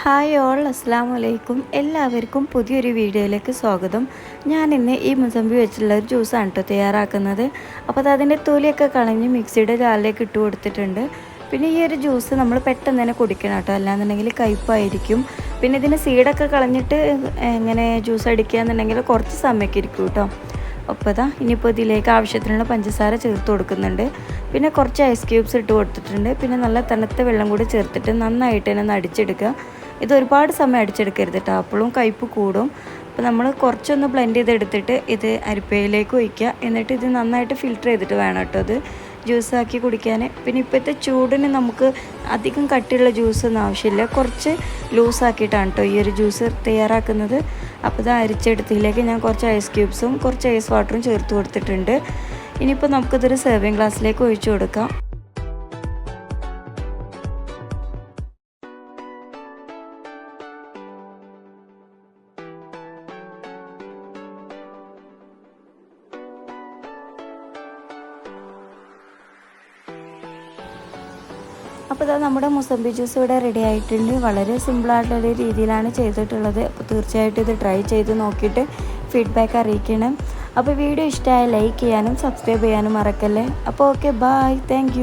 Hi all അസ്സാം വലൈക്കും എല്ലാവർക്കും പുതിയൊരു വീഡിയോയിലേക്ക് സ്വാഗതം. ഞാൻ ഇന്ന് ഈ മുസമ്പി വെച്ചിട്ടുള്ള ഒരു ജ്യൂസാണ് കേട്ടോ തയ്യാറാക്കുന്നത്. അപ്പോൾ അത് അതിന്റെ തൊലിയൊക്കെ കളഞ്ഞ് മിക്സിയുടെ ജാലിലേക്ക് ഇട്ട് കൊടുത്തിട്ടുണ്ട്. പിന്നെ ഈ ഒരു ജ്യൂസ് നമ്മൾ പെട്ടെന്ന് തന്നെ കുടിക്കണം കേട്ടോ. അല്ലാന്നുണ്ടെങ്കിൽ കയ്പായിരിക്കും. പിന്നെ ഇതിന് സീഡൊക്കെ കളഞ്ഞിട്ട് എങ്ങനെ ജ്യൂസ് അടിക്കുക എന്നുണ്ടെങ്കിൽ കുറച്ച് സമയമൊക്കെ ഇരിക്കും കേട്ടോ. അപ്പോൾ ഇതാ ഇനിയിപ്പോൾ ഇതിലേക്ക് ആവശ്യത്തിനുള്ള പഞ്ചസാര ചേർത്ത് കൊടുക്കുന്നുണ്ട്. പിന്നെ കുറച്ച് ഐസ് ക്യൂബ്സ് ഇട്ട് കൊടുത്തിട്ടുണ്ട്. പിന്നെ നല്ല തണുത്ത വെള്ളം കൂടി ചേർത്തിട്ട് നന്നായിട്ട് തന്നെ ഒന്ന് അടിച്ചെടുക്കുക ഇത് ഒരുപാട് സമയം അടിച്ചെടുക്കരുത് കേട്ടോ അപ്പോഴും കയ്പ്പ് കൂടും. അപ്പോൾ നമ്മൾ കുറച്ചൊന്ന് ബ്ലെൻഡ് ചെയ്തെടുത്തിട്ട് ഇത് അരിപ്പയിലേക്ക് ഒഴിക്കുക എന്നിട്ട് ഇത് നന്നായിട്ട് ഫിൽറ്റർ ചെയ്തിട്ട് വേണം കേട്ടോ അത് ജ്യൂസാക്കി കുടിക്കാൻ പിന്നെ ഇപ്പോഴത്തെ ചൂടിന് നമുക്ക് അധികം കട്ടിയുള്ള ജ്യൂസ് ഒന്നും ആവശ്യമില്ല കുറച്ച് ലൂസാക്കിയിട്ടാണ് കേട്ടോ ഈ ഒരു ജ്യൂസ് തയ്യാറാക്കുന്നത്. അപ്പോൾ ഇത് അരിച്ചെടുത്തിലേക്ക് ഞാൻ കുറച്ച് ഐസ് ക്യൂബ്സും കുറച്ച് ഐസ് വാട്ടറും ചേർത്ത് കൊടുത്തിട്ടുണ്ട്. ഇനിയിപ്പോൾ നമുക്കിതൊരു സെർവിങ് ഗ്ലാസ്സിലേക്ക് ഒഴിച്ചു കൊടുക്കാം. അപ്പോൾ ഇതാ നമ്മുടെ മുസംബി ജ്യൂസ് ഇവിടെ റെഡി ആയിട്ടുണ്ട്. വളരെ സിമ്പിളായിട്ടുള്ള രീതിയിലാണ് ചെയ്തിട്ടുള്ളത്. അപ്പോൾ തീർച്ചയായിട്ടും ഇത് ട്രൈ ചെയ്ത് നോക്കിയിട്ട് ഫീഡ്ബാക്ക് അറിയിക്കണം. അപ്പോൾ വീഡിയോ ഇഷ്ടമായ ലൈക്ക് ചെയ്യാനും സബ്സ്ക്രൈബ് ചെയ്യാനും മറക്കല്ലേ? അപ്പോൾ ഓക്കെ ബായ് താങ്ക്